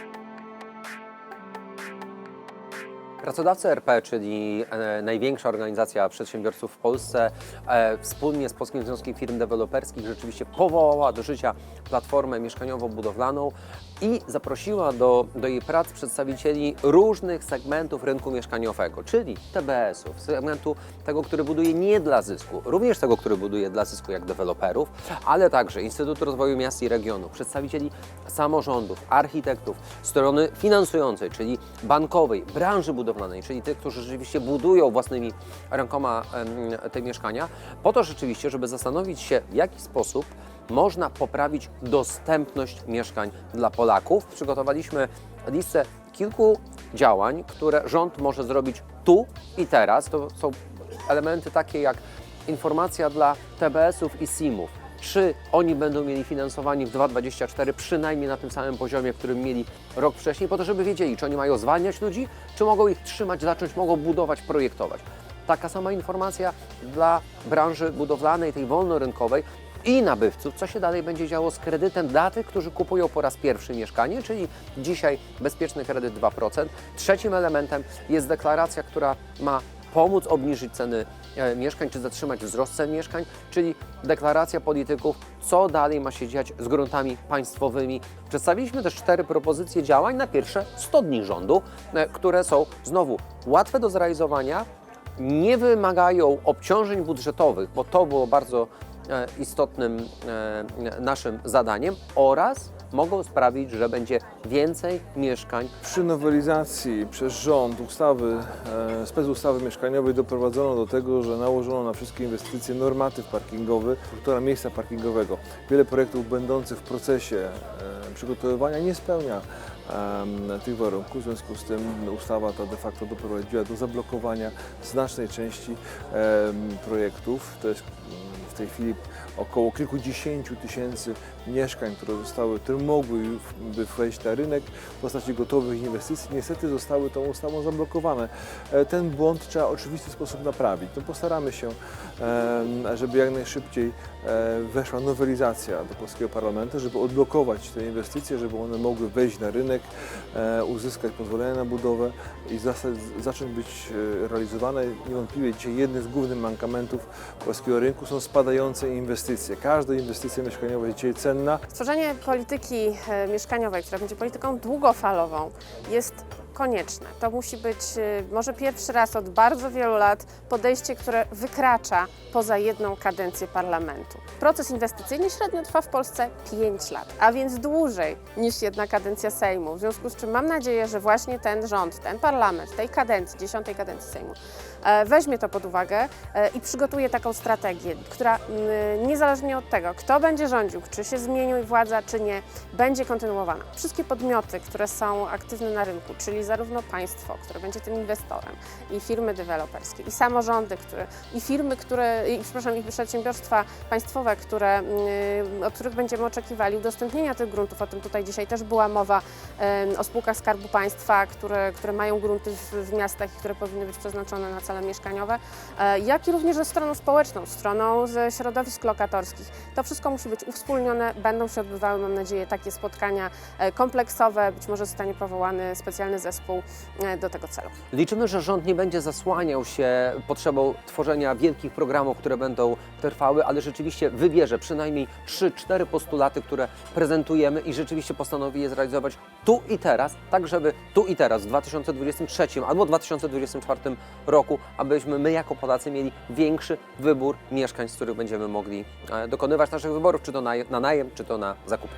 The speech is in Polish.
life. Pracodawcy RP, czyli e, największa organizacja przedsiębiorców w Polsce, e, wspólnie z Polskim Związkiem Firm Deweloperskich rzeczywiście powołała do życia platformę mieszkaniowo-budowlaną i zaprosiła do, do jej prac przedstawicieli różnych segmentów rynku mieszkaniowego, czyli TBS-ów, segmentu tego, który buduje nie dla zysku, również tego, który buduje dla zysku jak deweloperów, ale także Instytutu Rozwoju Miast i Regionów, przedstawicieli samorządów, architektów, strony finansującej, czyli bankowej, branży budowlanej, czyli tych, którzy rzeczywiście budują własnymi rękoma te mieszkania, po to rzeczywiście, żeby zastanowić się, w jaki sposób można poprawić dostępność mieszkań dla Polaków. Przygotowaliśmy listę kilku działań, które rząd może zrobić tu i teraz. To są elementy takie jak informacja dla TBS-ów i SIM-ów. Czy oni będą mieli finansowanie w 2024 przynajmniej na tym samym poziomie, którym mieli rok wcześniej, po to, żeby wiedzieli, czy oni mają zwalniać ludzi, czy mogą ich trzymać, zacząć, mogą budować, projektować. Taka sama informacja dla branży budowlanej, tej wolnorynkowej, i nabywców, co się dalej będzie działo z kredytem dla tych, którzy kupują po raz pierwszy mieszkanie, czyli dzisiaj bezpieczny kredyt 2%. Trzecim elementem jest deklaracja, która ma pomóc obniżyć ceny e, mieszkań, czy zatrzymać wzrost cen mieszkań, czyli deklaracja polityków, co dalej ma się dziać z gruntami państwowymi. Przedstawiliśmy też cztery propozycje działań na pierwsze 100 dni rządu, e, które są znowu łatwe do zrealizowania, nie wymagają obciążeń budżetowych, bo to było bardzo e, istotnym naszym zadaniem oraz mogą sprawić, że będzie więcej mieszkań Przy nowelizacji przez rząd ustawy, e, specustawy mieszkaniowej doprowadzono do tego, że nałożono na wszystkie inwestycje normatyw parkingowy, struktura miejsca parkingowego. Wiele projektów będących w procesie e, przygotowywania nie spełnia tych warunków, w związku z tym ustawa ta de facto doprowadziła do zablokowania znacznej części projektów. To jest tej chwili około kilkudziesięciu tysięcy mieszkań, które zostały, które mogłyby wejść na rynek w postaci gotowych inwestycji, niestety zostały tą ustawą zablokowane. E, Ten błąd trzeba w oczywisty sposób naprawić. No postaramy się, żeby jak najszybciej e, weszła nowelizacja do polskiego parlamentu, żeby odblokować te inwestycje, żeby one mogły wejść na rynek, e, uzyskać pozwolenia na budowę i zacząć być realizowane. Niewątpliwie dzisiaj jednym z głównych mankamentów polskiego rynku są spadające inwestycje. Każda inwestycja mieszkaniowa jest dzisiaj cenna, Stworzenie polityki e, mieszkaniowej, która będzie polityką długofalową, jest konieczne. To musi być e, może pierwszy raz od bardzo wielu lat podejście, które wykracza poza jedną kadencję parlamentu. Proces inwestycyjny średnio trwa w Polsce 5 lat, a więc dłużej niż jedna kadencja Sejmu. W związku z czym mam nadzieję, że właśnie ten rząd, ten parlament, tej kadencji, dziesiątej kadencji Sejmu, e, weźmie to pod uwagę e, i przygotuje taką strategię, która niezależnie od tego, kto będzie rządził, czy się zmieni władza, czy nie, będzie kontynuowana. Wszystkie podmioty, które są aktywne na rynku, czyli zarówno państwo, które będzie tym inwestorem, i firmy deweloperskie, i samorządy, które, i firmy, które, i, przepraszam, i przedsiębiorstwa państwowe, które, mm, od których będziemy oczekiwali udostępnienia tych gruntów, o tym tutaj dzisiaj też była mowa, o spółkach Skarbu Państwa, które, które mają grunty w, w miastach i które powinny być przeznaczone na cele mieszkaniowe, e, jak i również ze stroną społeczną, stroną ze środowisk lokatorskich. To wszystko musi być uwspólnione, będą się odbywały, mam nadzieję, takie spotkania e, kompleksowe, być może zostanie powołany specjalny zespół e, do tego celu. Liczymy, że rząd nie będzie zasłaniał się potrzebą tworzenia wielkich programów, które będą trwały, ale rzeczywiście wybierze przynajmniej 3-4 postulaty, które prezentujemy i rzeczywiście postanowi je zrealizować tu i teraz, tak żeby tu i teraz w 2023 albo 2024 roku, abyśmy my jako Polacy mieli większy wybór mieszkań, z których będziemy mogli e, dokonywać naszych wyborów, czy to na, na najem, czy to na zakupy.